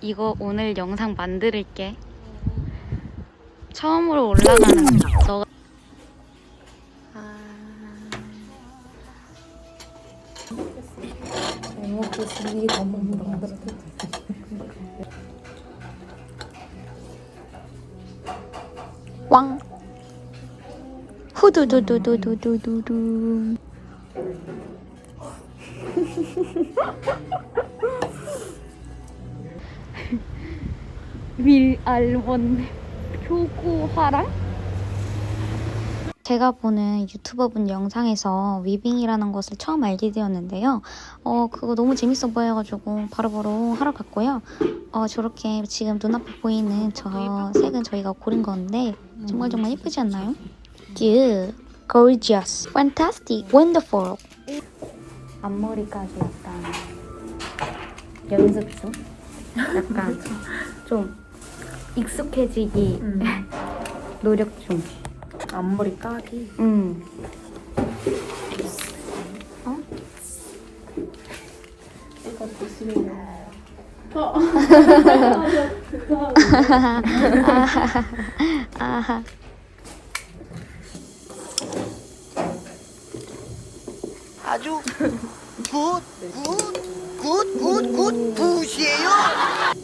이거 오늘 영상 만들게. 처음으로 올라가는 너가. 아. 왕. 후두두두두두두두. 밀알원 표고화랑? 제가 보는 유튜버분 영상에서 위빙이라는 것을 처음 알게 되었는데요. 어, 그거 너무 재밌어 보여가지고 바로바로 하러 갔고요. 어, 저렇게 지금 눈앞에 보이는 저 색은 저희가 고른 건데 정말 정말 예쁘지 않나요? Cute, gorgeous, fantastic, wonderful. 앞머리까지 약간 연습 중? 약간 좀 익숙해지기 노력 중. 앞머리 까기. 음. 어? 이것도 싫어요. 아하. 아주 굿, 굿, 굿, 굿, 굿, 굿이에요.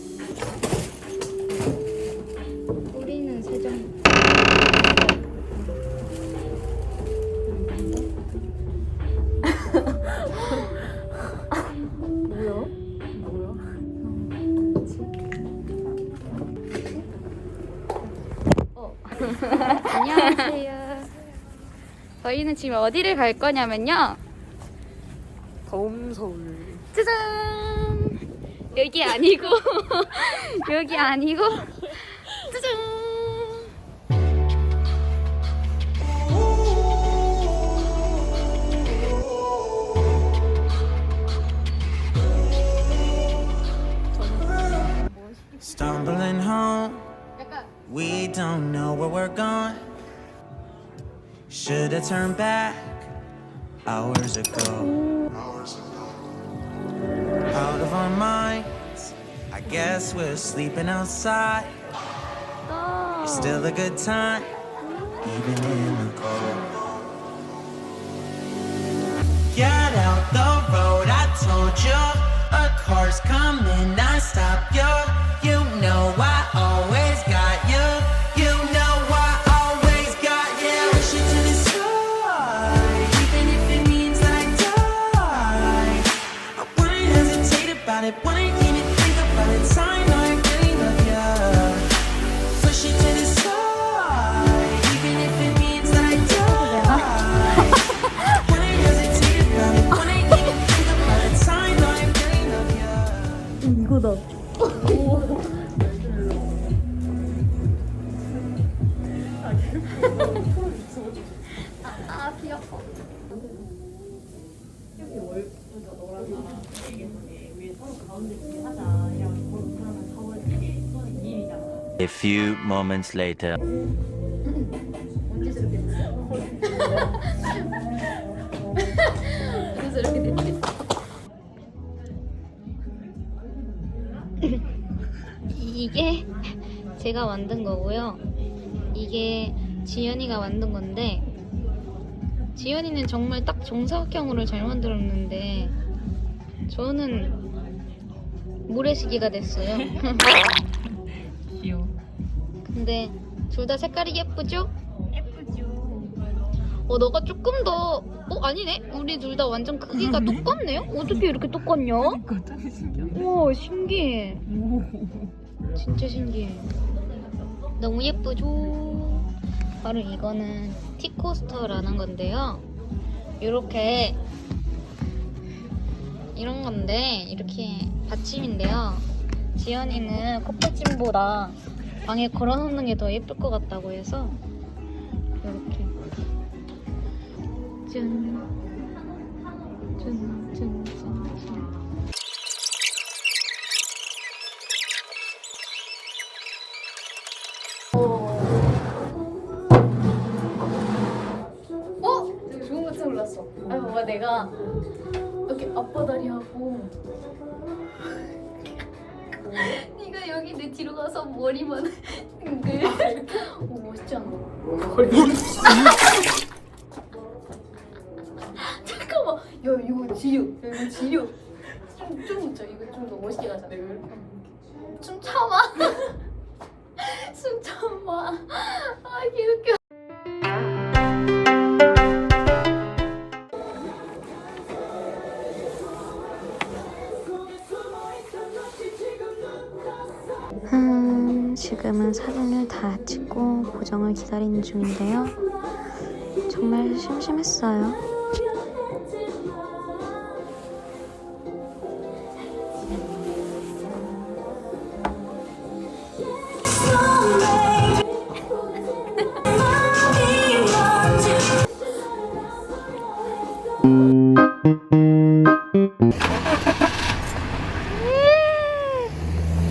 안녕하세요. 저희는 지금 어디를 갈 거냐면요. 더움 서울. 짜잔! 여기 아니고, 여기 아니고, 짜잔! Should have turned back hours ago. Out of our minds, I guess we're sleeping outside. Oh. It's still a good time, even in the cold. Get out the road, I told you. A car's coming, 이거다. A few moments later. 이게 제가 만든 거고요. 이게 지연이가 만든 건데 지연이는 정말 딱 정사각형으로 잘 만들었는데 저는 모래시계가 됐어요. 귀여워. 근데 둘 다 색깔이 예쁘죠? 예쁘죠. 어 너가 조금 더 어 아니네. 우리 둘 다 완전 크기가 똑같네요. 어떻게 이렇게 똑같냐? 우와 신기해. 오. 진짜 신기해. 너무 예쁘죠? 바로 이거는 티코스터라는 건데요. 이렇게 이런 건데 이렇게 받침인데요. 지연이는 코빼찜보다 방에 걸어놓는 게 더 예쁠 것 같다고 해서 이렇게 짠. 어? 뭔가 내가 앞바다리 하고. 그러니까 여기 내 뒤로 가서 머리만 그 오, 멋있지 않아? 잠깐만. 야 이거 지려 야, 이거 지려 좀좀 웃자 이거 좀 더 멋있게 가자. 좀 참아. 숨 참아. 아 개웃겨 지금은 사진을 다 찍고 보정을 기다리는 중인데요. 정말 심심했어요.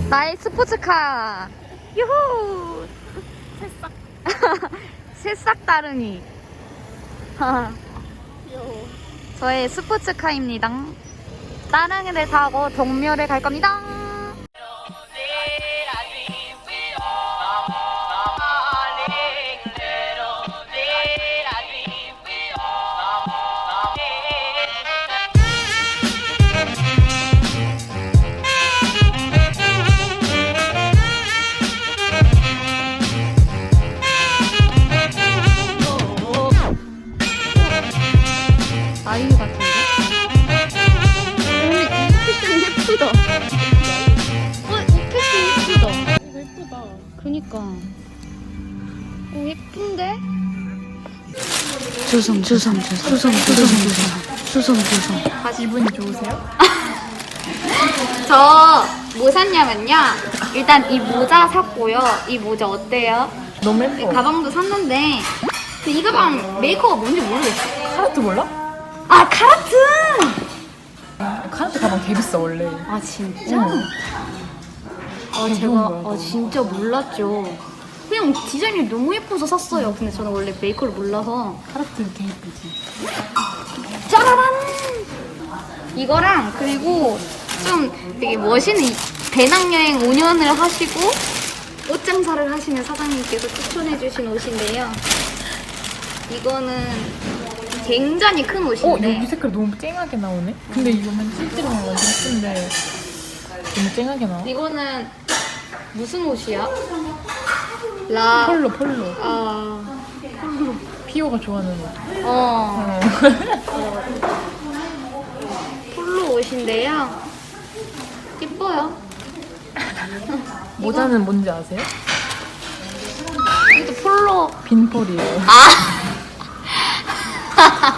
나의 스포츠카 유후! 새싹. 새싹 따릉이. 저의 스포츠카입니다. 따릉이를 타고 동묘를 갈 겁니다 그니까. 예쁜데? 조성, 조성, 조성, 조성, 조성, 조성, 조성. 아, 기분이 좋으세요? 저 뭐 샀냐면요. 일단 이 모자 샀고요. 이 모자 어때요? 너무 예뻐. 가방도 샀는데 근데 이 가방 메이커가 뭔지 모르겠어. 카라트 몰라? 아, 카라트! 카라트 가방 개 비싸 원래. 아, 진짜? 응. 아 좋은 제가 아 진짜 몰랐죠 그냥 디자인이 너무 예뻐서 샀어요 근데 저는 원래 메이커를 몰라서 카라트 개 예쁘지. 짜라란! 이거랑 그리고 좀 되게 멋있는 이 배낭여행 5년을 하시고 옷 장사를 하시는 사장님께서 추천해주신 옷인데요. 이거는 굉장히 큰 어 옷인데 여기 색깔 너무 쨍하게 나오네. 근데 이거는 실제로는 완전 예쁜데 너무 쨍하게 나와. 이거는 무슨 옷이야? 라... 폴로 폴로. 아... 피오가 좋아하는 옷. 어... 어. 폴로 옷인데요. 예뻐요. 모자는 뭔지 아세요? 이것도 폴로 빈폴이에요. 빙